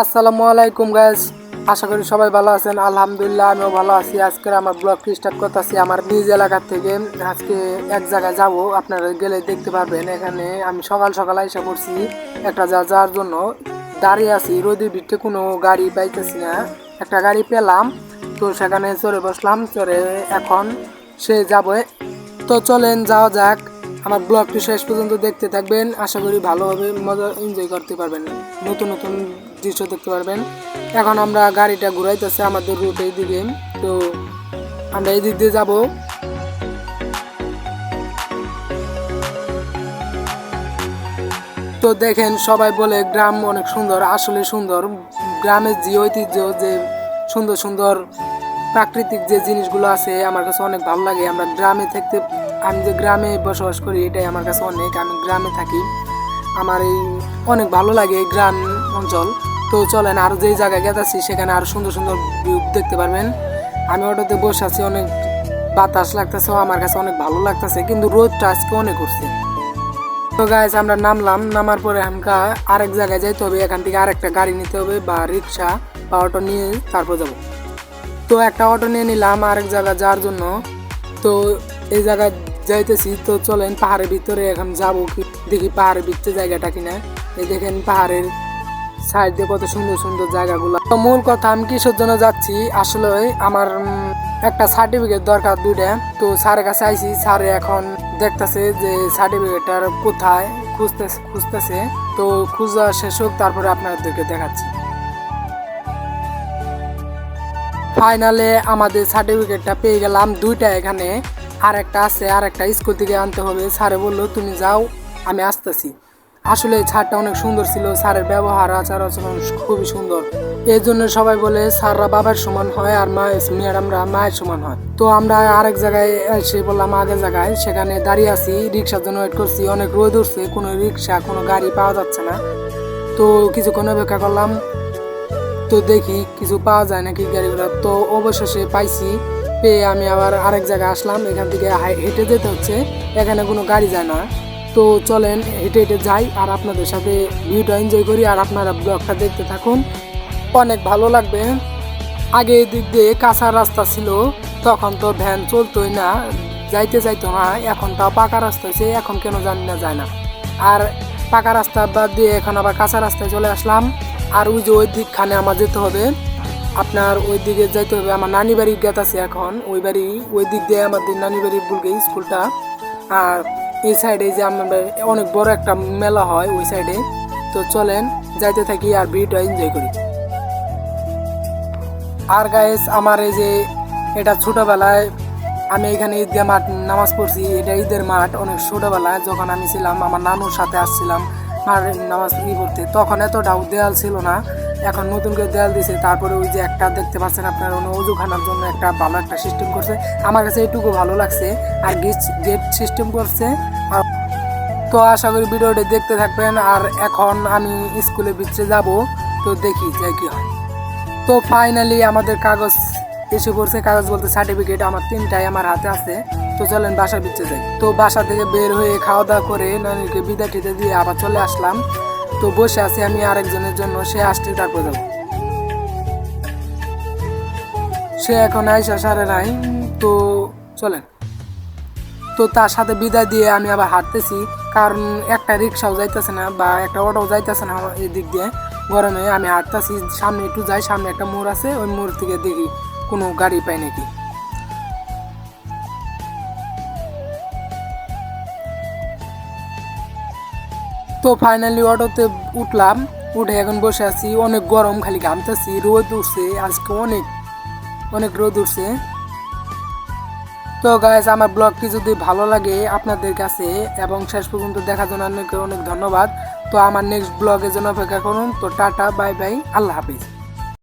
আসসালামু আলাইকুম গাইস আশা করি সবাই ভালো আছেন। আলহামদুলিল্লাহ, আমিও ভালো আছি। আজকে আমার ব্লগ স্টার্ট করতেছি আমার নিজ এলাকা থেকে। আজকে এক জায়গায় যাব। আপনারা গেলে দেখতে পারবেন। এখানে আমি সকাল সকাল এসে পড়ছি একটা যা যাওয়ার জন্য দাঁড়িয়ে আছি। রোদের ভিতরে কোনো গাড়ি পাইতেছি না। একটা গাড়ি পেলাম। তো সেখানে চড়ে বসলাম। চড়ে এখন সে যাবে। তো চলেন, যাওয়া যাক। আমার ব্লগটি শেষ পর্যন্ত দেখতে থাকবেন। আশা করি ভালোভাবে মজা এনজয় করতে পারবেন। নতুন নতুন দৃশ্য দেখতে পারবেন। এখন আমরা গাড়িটা ঘুরাইতেছে আমাদের রুট এই দিকে তো আমরা এই দিক দিয়ে যাব। তো দেখেন সবাই বলে গ্রাম অনেক সুন্দর, আসলে সুন্দর। গ্রামের যে ঐতিহ্য, যে সুন্দর সুন্দর প্রাকৃতিক যে জিনিসগুলো আছে, আমার কাছে অনেক ভালো লাগে। আমরা গ্রামে থাকতে, আমি যে গ্রামে বসবাস করি, এটাই আমার কাছে অনেক। আমি গ্রামে থাকি। আমার এই অনেক ভালো লাগে এই গ্রাম অঞ্চল। তো চলেন আরও যেই জায়গায় গেতাছি সেখানে আরও সুন্দর সুন্দর ভিউ দেখতে পারবেন। আমি অটোতে বসে আছি, অনেক বাতাস লাগতেছে আমার কাছে অনেক ভালো লাগতেছে, কিন্তু রোদটা আজকে অনেক উঠছে তো গাইজ আমরা নামলাম, নামার পরে আমকা আরেক জায়গায় যাইতে হবে, এখান থেকে আরেকটা গাড়ি নিতে হবে, বা রিক্সা, বা অটো নিয়ে তারপর যাব। তো একটা অটো নিয়ে নিলাম আরেক জায়গা যাওয়ার জন্য। তো এই জায়গায় যাইতেছি, তো চলেন পাহাড়ের ভিতরে এখন যাব কি, দেখি পাহাড়ের ভিতরে জায়গাটা কিনা। এই দেখেন পাহাড়ের সাইড দিয়ে কত সুন্দর সুন্দর জায়গাগুলো। তো মূল কথা আমি কিসের জন্য যাচ্ছি, আসলে আমার একটা সার্টিফিকেট দরকার দুইটা। তো স্যারের কাছে আইছি, স্যারে এখন দেখতেছে যে সার্টিফিকেটটার কোথায় খুঁজতে, খুঁজতেছে। তো খুঁজা শেষ হোক, তারপরে আপনাদেরকে দেখাচ্ছি। ফাইনালে আমাদের সার্টিফিকেটটা পেয়ে গেলাম দুইটা এখানে। আর একটা আছে আর একটা স্কুল থেকে আনতে হবে। স্যারে বলল, তুমি যাও, আমি আসতেছি। আসলে এই ছাড়টা অনেক সুন্দর ছিল, স্যারের ব্যবহার, আচার আচরণ খুবই সুন্দর। এই জন্য সবাই বলে স্যাররা বাবার সমান হয় আর মা ম্যাডামরা মায়ের সমান হয়। তো আমরা আরেক জায়গায় এসে বললাম আগে জায়গায়, সেখানে দাঁড়িয়ে আছি, রিক্সার জন্য ওয়েট করছি, অনেক রোদ উঠছে, কোনো রিক্সা, কোনো গাড়ি পাওয়া যাচ্ছে না। তো কিছুক্ষণ অপেক্ষা করলাম, তো দেখি কিছু পাওয়া যায় নাকি গাড়িগুলো। তো অবশেষে পাইছি, পেয়ে আমি আবার আরেক জায়গায় আসলাম, এখান থেকে হেঁটে যেতে হচ্ছে, এখানে কোনো গাড়ি যায় না। তো চলেন, হেঁটে হেঁটে যাই আর আপনাদের সাথে ভিউটা এনজয় করি আর আপনারা ব্লগটা দেখতে থাকুন। অনেক ভালো লাগবে। আগে এদিক দিয়ে কাঁচা রাস্তা ছিল, তখন তো ভ্যান চলতোই না, যাইতে চাইতো না। এখন তাও পাকা রাস্তা হয়েছে এখন কেন জানি না, যায় না। আর পাকা রাস্তা বাদ দিয়ে এখন আবার কাঁচা রাস্তায় চলে আসলাম। আর ওই যে ওই দিকখানে আমার যেতে হবে। আপনার ওই দিকে যাইতে হবে, আমার নানি বাড়ির গেত আছে এখন। ওই বাড়ি, ওই দিক দিয়ে আমাদের নানি বাড়ির বুলগে স্কুলটা। আর এই সাইডে যে আমাদের অনেক বড় একটা মেলা হয়, ওই সাইডে। তো চলেন, যাইতে থাকি আর ভিডিওটা এনজয় করি। আর গায়েস আমার এই যে এটা ছোটোবেলায় আমি এখানে ঈদগাহ মাঠ নামাজ পড়ছি, এটা ঈদের মাঠ অনেক ছোটোবেলায়। যখন আমি ছিলাম, আমার নানুর সাথে আসছিলাম। আর নামাজ ই করতে তখন এতটাও দেয়াল ছিল না। এখন নতুন করে দেয়াল দিয়েছে তারপরে ওই যে একটা দেখতে পাচ্ছেন আপনার অজুখানার জন্য একটা ভালো একটা সিস্টেম করছে। আমার কাছে এইটুকু ভালো লাগছে, আর গেট গেট সিস্টেম করছে। আর তো আশা করি ভিডিওটা দেখতে থাকবেন, আর এখন আমি স্কুলে ভিতরে যাব, তো দেখি যে কি হয়। তো ফাইনালি আমাদের কাগজ এসে পড়ছে কাগজ বলতে সার্টিফিকেট আমার তিনটাই আমার হাতে আছে। তো চলেন বাসা বিচ্ছে যাই। তো বাসা থেকে বের হয়ে খাওয়া দাওয়া করে নানিকে বিদা টিদা দিয়ে আবার চলে আসলাম। তো বসে আছি আমি আরেকজনের জন্য, সে আসতে তারপর যাব। সে এখন আইসা সারে নাই, তো চলেন। তো তার সাথে বিদায় দিয়ে আমি আবার হাঁটতেছি, কারণ একটা রিক্সাও যাইতেছে না বা একটা অটো যাইতেছে না আমার এই দিক দিয়ে। গরমে আমি হাঁটতেছি, সামনে একটু যাই, সামনে একটা মোড় আছে, ওই মোড় থেকে দেখি কোনো গাড়ি পাই নাকি? তো ফাইনালি অটোতে উঠলাম, উঠে এখন বসে আছি, অনেক গরম খালি ঘামতেছি, রোদ উঠছে, আজকে অনেক অনেক রোদ উঠছে। তো গাইজ আমার ব্লগটি যদি ভালো লাগে আপনাদের কাছে, এবং শেষ পর্যন্ত দেখার জন্য অনেক অনেক ধন্যবাদ। তো আমার নেক্সট ব্লগের জন্য অপেক্ষা করুন, তো টাটা বাই বাই আল্লাহ হাফিজ।